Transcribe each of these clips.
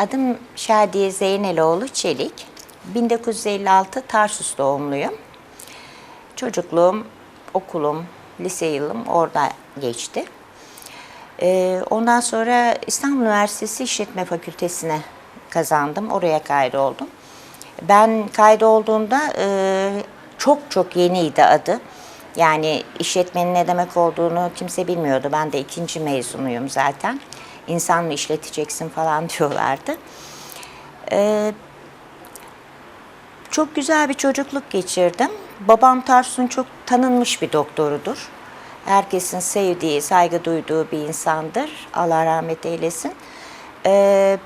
Adım Şadiye Zeyneloğlu Çelik. 1956 Tarsus doğumluyum. Çocukluğum, okulum, lise yılım orada geçti. Ee, ondan sonra İstanbul Üniversitesi İşletme Fakültesine kazandım. Oraya kaydoldum. Ben kaydolduğumda e, çok çok yeniydi adı. Yani işletmenin ne demek olduğunu kimse bilmiyordu. Ben de ikinci mezunuyum zaten. İnsan mı işleteceksin falan diyorlardı. Ee, çok güzel bir çocukluk geçirdim. Babam Tarsus'un çok tanınmış bir doktorudur. Herkesin sevdiği, saygı duyduğu bir insandır. Allah rahmet eylesin. Ee,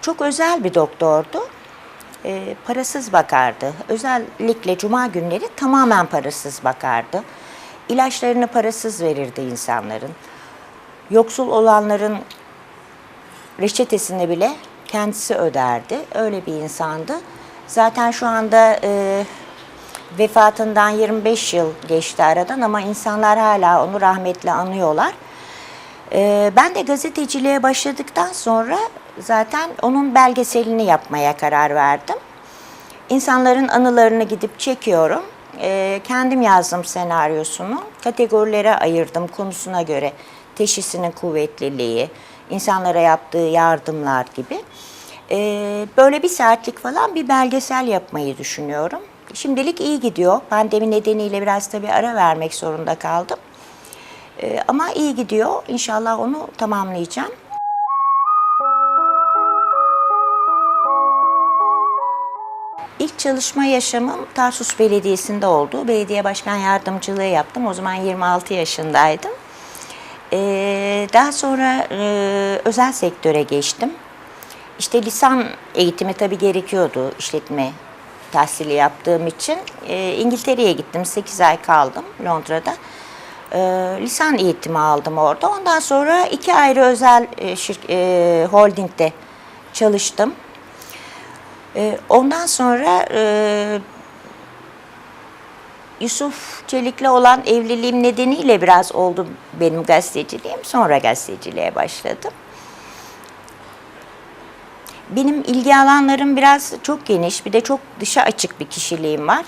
çok özel bir doktordu. Ee, parasız bakardı. Özellikle cuma günleri tamamen parasız bakardı. İlaçlarını parasız verirdi insanların. Yoksul olanların reçetesini bile kendisi öderdi. Öyle bir insandı. Zaten şu anda e, vefatından 25 yıl geçti aradan ama insanlar hala onu rahmetle anıyorlar. E, ben de gazeteciliğe başladıktan sonra zaten onun belgeselini yapmaya karar verdim. İnsanların anılarını gidip çekiyorum. E, kendim yazdım senaryosunu. Kategorilere ayırdım konusuna göre. Teşhisinin kuvvetliliği, insanlara yaptığı yardımlar gibi. Ee, böyle bir saatlik falan bir belgesel yapmayı düşünüyorum. Şimdilik iyi gidiyor. Pandemi nedeniyle biraz tabii ara vermek zorunda kaldım. Ee, ama iyi gidiyor. İnşallah onu tamamlayacağım. İlk çalışma yaşamım Tarsus Belediyesi'nde oldu. Belediye başkan yardımcılığı yaptım. O zaman 26 yaşındaydım. Ee, daha sonra e, özel sektöre geçtim. İşte lisan eğitimi tabii gerekiyordu işletme tahsili yaptığım için. Ee, İngiltere'ye gittim, 8 ay kaldım Londra'da. Ee, lisan eğitimi aldım orada. Ondan sonra iki ayrı özel e, e, holdingde çalıştım. Ondan sonra e, Yusuf Çelik'le olan evliliğim nedeniyle biraz oldu benim gazeteciliğim. Sonra gazeteciliğe başladım. Benim ilgi alanlarım biraz çok geniş, bir de çok dışa açık bir kişiliğim var.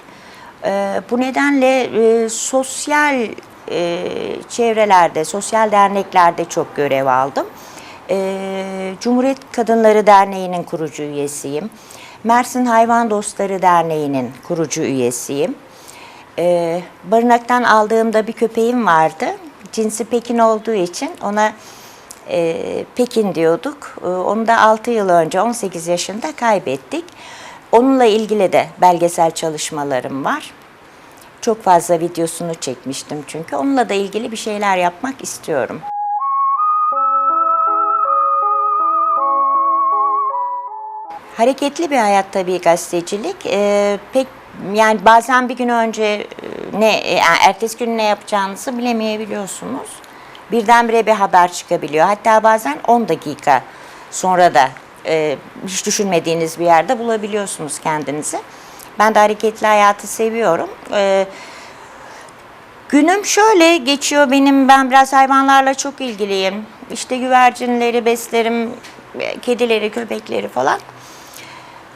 Ee, bu nedenle e, sosyal e, çevrelerde, sosyal derneklerde çok görev aldım. Ee, Cumhuriyet Kadınları Derneği'nin kurucu üyesiyim. Mersin Hayvan Dostları Derneği'nin kurucu üyesiyim. Ee, barınaktan aldığımda bir köpeğim vardı. Cinsi Pekin olduğu için ona e, Pekin diyorduk. Ee, onu da 6 yıl önce 18 yaşında kaybettik. Onunla ilgili de belgesel çalışmalarım var. Çok fazla videosunu çekmiştim çünkü. Onunla da ilgili bir şeyler yapmak istiyorum. Hareketli bir hayat tabii gazetecilik. Ee, pek yani bazen bir gün önce e, ne e, yani ertesi gün ne yapacağınızı bilemeyebiliyorsunuz. Birdenbire bir haber çıkabiliyor. Hatta bazen 10 dakika sonra da e, hiç düşünmediğiniz bir yerde bulabiliyorsunuz kendinizi. Ben de hareketli hayatı seviyorum. E, Günüm şöyle geçiyor benim. Ben biraz hayvanlarla çok ilgiliyim. İşte güvercinleri beslerim, kedileri, köpekleri falan.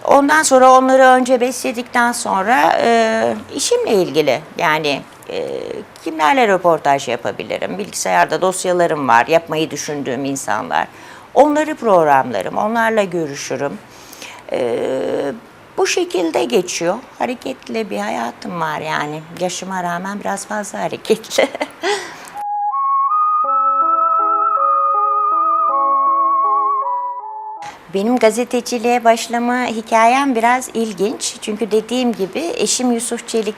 Ondan sonra onları önce besledikten sonra e, işimle ilgili yani e, kimlerle röportaj yapabilirim? Bilgisayarda dosyalarım var, yapmayı düşündüğüm insanlar. Onları programlarım, onlarla görüşürüm. E, bu şekilde geçiyor. Hareketli bir hayatım var yani. Yaşıma rağmen biraz fazla hareketli. Benim gazeteciliğe başlama hikayem biraz ilginç. Çünkü dediğim gibi eşim Yusuf Çelik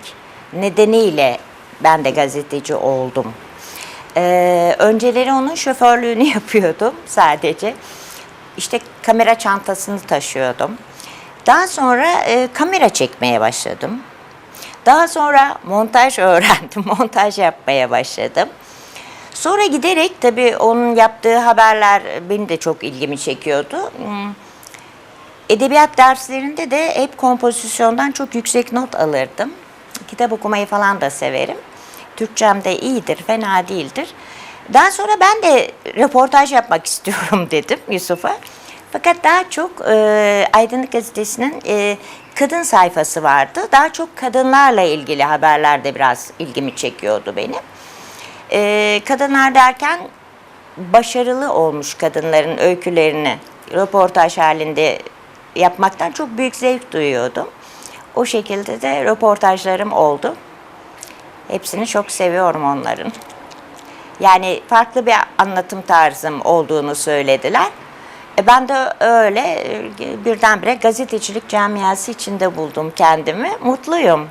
nedeniyle ben de gazeteci oldum. Ee, önceleri onun şoförlüğünü yapıyordum sadece. İşte kamera çantasını taşıyordum. Daha sonra e, kamera çekmeye başladım. Daha sonra montaj öğrendim, montaj yapmaya başladım. Sonra giderek tabii onun yaptığı haberler beni de çok ilgimi çekiyordu. Hmm. Edebiyat derslerinde de hep kompozisyondan çok yüksek not alırdım. Kitap okumayı falan da severim. Türkçem de iyidir, fena değildir. Daha sonra ben de röportaj yapmak istiyorum dedim Yusuf'a. Fakat daha çok e, Aydınlık Gazetesi'nin e, kadın sayfası vardı. Daha çok kadınlarla ilgili haberlerde biraz ilgimi çekiyordu benim. E, kadınlar derken başarılı olmuş kadınların öykülerini röportaj halinde yapmaktan çok büyük zevk duyuyordum. O şekilde de röportajlarım oldu. Hepsini çok seviyorum onların. Yani farklı bir anlatım tarzım olduğunu söylediler. E ben de öyle e, birdenbire gazetecilik camiası içinde buldum kendimi. Mutluyum.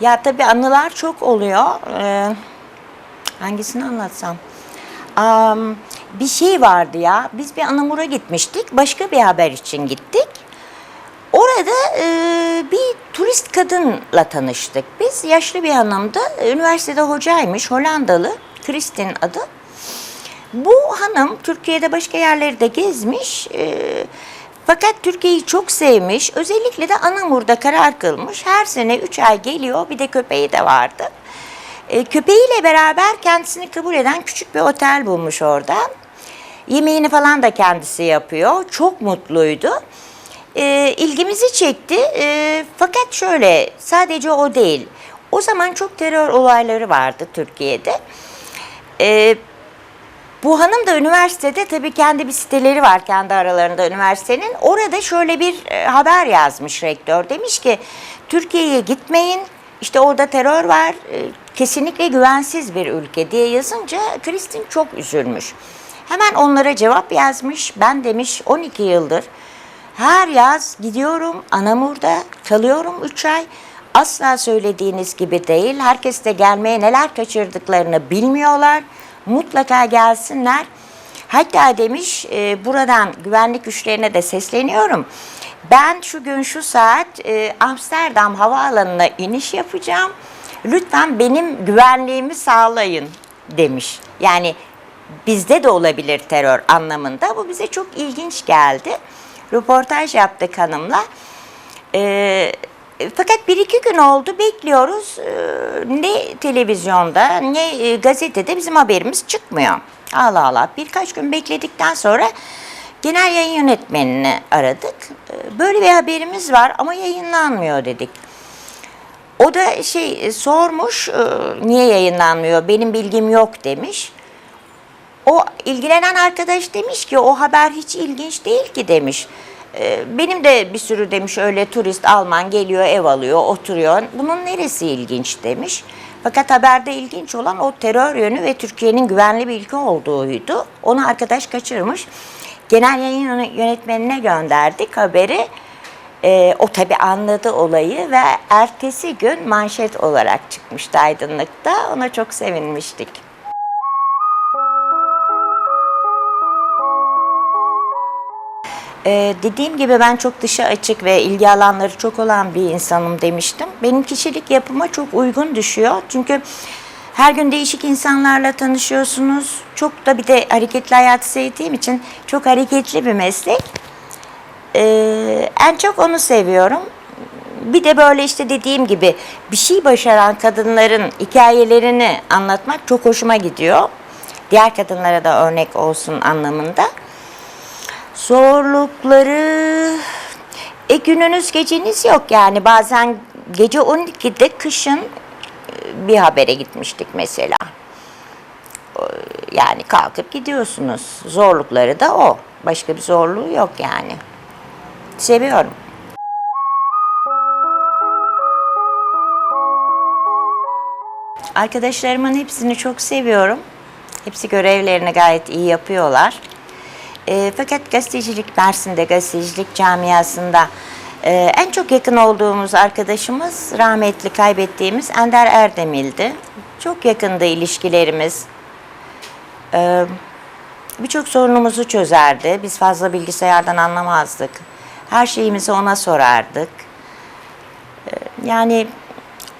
Ya tabii anılar çok oluyor. Ee, hangisini anlatsam? Am, bir şey vardı ya. Biz bir Anamur'a gitmiştik. Başka bir haber için gittik. Orada e, bir turist kadınla tanıştık. Biz yaşlı bir hanımdı. Üniversitede hocaymış. Hollandalı. Kristin adı. Bu hanım Türkiye'de başka yerleri de gezmiş. e, fakat Türkiye'yi çok sevmiş. Özellikle de Anamur'da karar kılmış. Her sene 3 ay geliyor. Bir de köpeği de vardı. E, köpeğiyle beraber kendisini kabul eden küçük bir otel bulmuş orada. Yemeğini falan da kendisi yapıyor. Çok mutluydu. E, ilgimizi çekti. E, fakat şöyle sadece o değil. O zaman çok terör olayları vardı Türkiye'de. E, bu hanım da üniversitede tabii kendi bir siteleri var kendi aralarında üniversitenin. Orada şöyle bir e, haber yazmış rektör. Demiş ki Türkiye'ye gitmeyin. İşte orada terör var. e, kesinlikle güvensiz bir ülke diye yazınca Kristin çok üzülmüş. Hemen onlara cevap yazmış. Ben demiş 12 yıldır her yaz gidiyorum Anamur'da kalıyorum 3 ay. Asla söylediğiniz gibi değil. Herkes de gelmeye neler kaçırdıklarını bilmiyorlar. Mutlaka gelsinler. Hatta demiş e, buradan güvenlik güçlerine de sesleniyorum. Ben şu gün şu saat e, Amsterdam havaalanına iniş yapacağım. Lütfen benim güvenliğimi sağlayın demiş. Yani bizde de olabilir terör anlamında. Bu bize çok ilginç geldi. Röportaj yaptık hanımla. Ee, fakat bir iki gün oldu bekliyoruz. Ee, ne televizyonda ne e, gazetede bizim haberimiz çıkmıyor. Allah Allah birkaç gün bekledikten sonra genel yayın yönetmenini aradık. Böyle bir haberimiz var ama yayınlanmıyor dedik. O da şey e, sormuş e, niye yayınlanmıyor benim bilgim yok demiş. O ilgilenen arkadaş demiş ki o haber hiç ilginç değil ki demiş. Ee, Benim de bir sürü demiş öyle turist Alman geliyor ev alıyor oturuyor. Bunun neresi ilginç demiş. Fakat haberde ilginç olan o terör yönü ve Türkiye'nin güvenli bir ülke olduğuydu. Onu arkadaş kaçırmış. Genel yayın yönetmenine gönderdik haberi. Ee, o tabi anladı olayı ve ertesi gün manşet olarak çıkmıştı aydınlıkta. Ona çok sevinmiştik. Ee, dediğim gibi ben çok dışa açık ve ilgi alanları çok olan bir insanım demiştim. Benim kişilik yapıma çok uygun düşüyor. Çünkü her gün değişik insanlarla tanışıyorsunuz. Çok da bir de hareketli hayatı sevdiğim için çok hareketli bir meslek. Ee, en çok onu seviyorum. Bir de böyle işte dediğim gibi bir şey başaran kadınların hikayelerini anlatmak çok hoşuma gidiyor. Diğer kadınlara da örnek olsun anlamında. Zorlukları e gününüz geceniz yok yani bazen gece 12'de kışın e, bir habere gitmiştik mesela. Yani kalkıp gidiyorsunuz. Zorlukları da o. Başka bir zorluğu yok yani. Seviyorum. Arkadaşlarımın hepsini çok seviyorum. Hepsi görevlerini gayet iyi yapıyorlar. E, fakat gazetecilik Mersin'de, gazetecilik camiasında e, en çok yakın olduğumuz arkadaşımız rahmetli kaybettiğimiz Ender Erdemil'di. Çok yakındı ilişkilerimiz. E, Birçok sorunumuzu çözerdi. Biz fazla bilgisayardan anlamazdık. Her şeyimizi ona sorardık. E, yani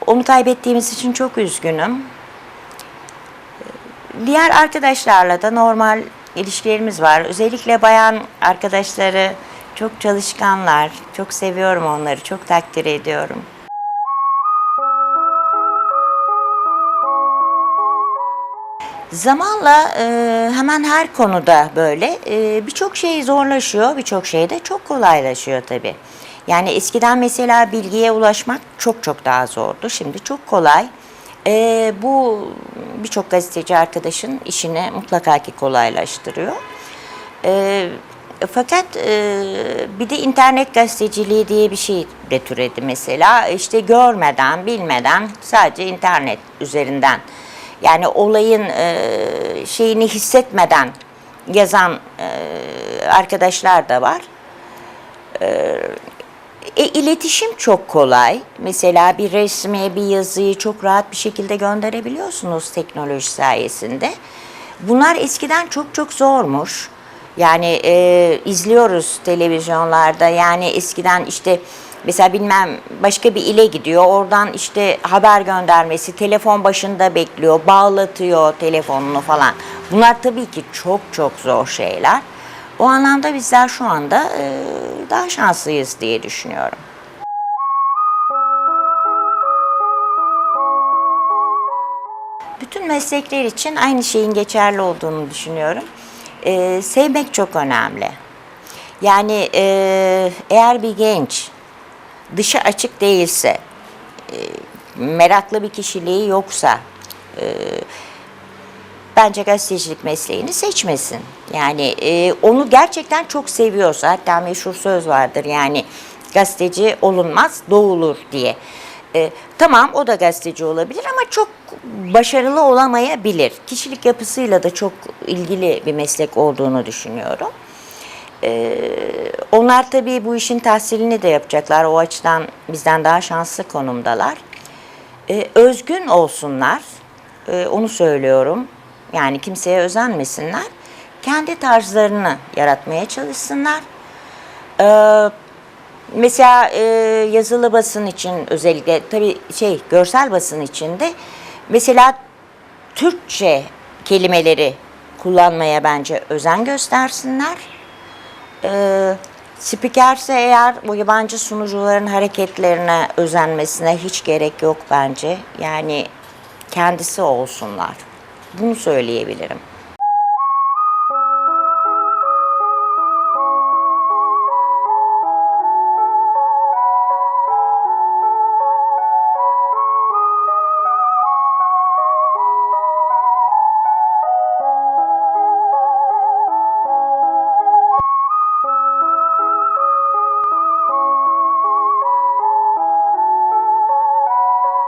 onu kaybettiğimiz için çok üzgünüm. Diğer arkadaşlarla da normal ilişkilerimiz var. Özellikle bayan arkadaşları çok çalışkanlar. Çok seviyorum onları. Çok takdir ediyorum. Zamanla e, hemen her konuda böyle e, birçok şey zorlaşıyor, birçok şey de çok kolaylaşıyor tabii. Yani eskiden mesela bilgiye ulaşmak çok çok daha zordu. Şimdi çok kolay. E, bu birçok gazeteci arkadaşın işini mutlaka ki kolaylaştırıyor. E, fakat e, bir de internet gazeteciliği diye bir şey de türedi mesela. İşte görmeden, bilmeden sadece internet üzerinden yani olayın e, şeyini hissetmeden yazan e, arkadaşlar da var. E, iletişim çok kolay. Mesela bir resmi, bir yazıyı çok rahat bir şekilde gönderebiliyorsunuz teknoloji sayesinde. Bunlar eskiden çok çok zormuş. Yani e, izliyoruz televizyonlarda yani eskiden işte mesela bilmem başka bir ile gidiyor oradan işte haber göndermesi telefon başında bekliyor bağlatıyor telefonunu falan. Bunlar tabii ki çok çok zor şeyler. O anlamda bizler şu anda e, daha şanslıyız diye düşünüyorum. Bütün meslekler için aynı şeyin geçerli olduğunu düşünüyorum. Ee, sevmek çok önemli. Yani e, eğer bir genç dışı açık değilse, e, meraklı bir kişiliği yoksa, e, bence gazetecilik mesleğini seçmesin. Yani e, onu gerçekten çok seviyorsa, hatta meşhur söz vardır yani gazeteci olunmaz, doğulur diye. E, tamam o da gazeteci olabilir ama çok başarılı olamayabilir. Kişilik yapısıyla da çok ilgili bir meslek olduğunu düşünüyorum. E, onlar tabii bu işin tahsilini de yapacaklar. O açıdan bizden daha şanslı konumdalar. E, özgün olsunlar. E, onu söylüyorum. Yani kimseye özenmesinler. Kendi tarzlarını yaratmaya çalışsınlar. Ee, mesela e, yazılı basın için özellikle tabii şey görsel basın için de mesela Türkçe kelimeleri kullanmaya bence özen göstersinler. Ee, spikerse eğer bu yabancı sunucuların hareketlerine özenmesine hiç gerek yok bence. Yani kendisi olsunlar. Bunu söyleyebilirim.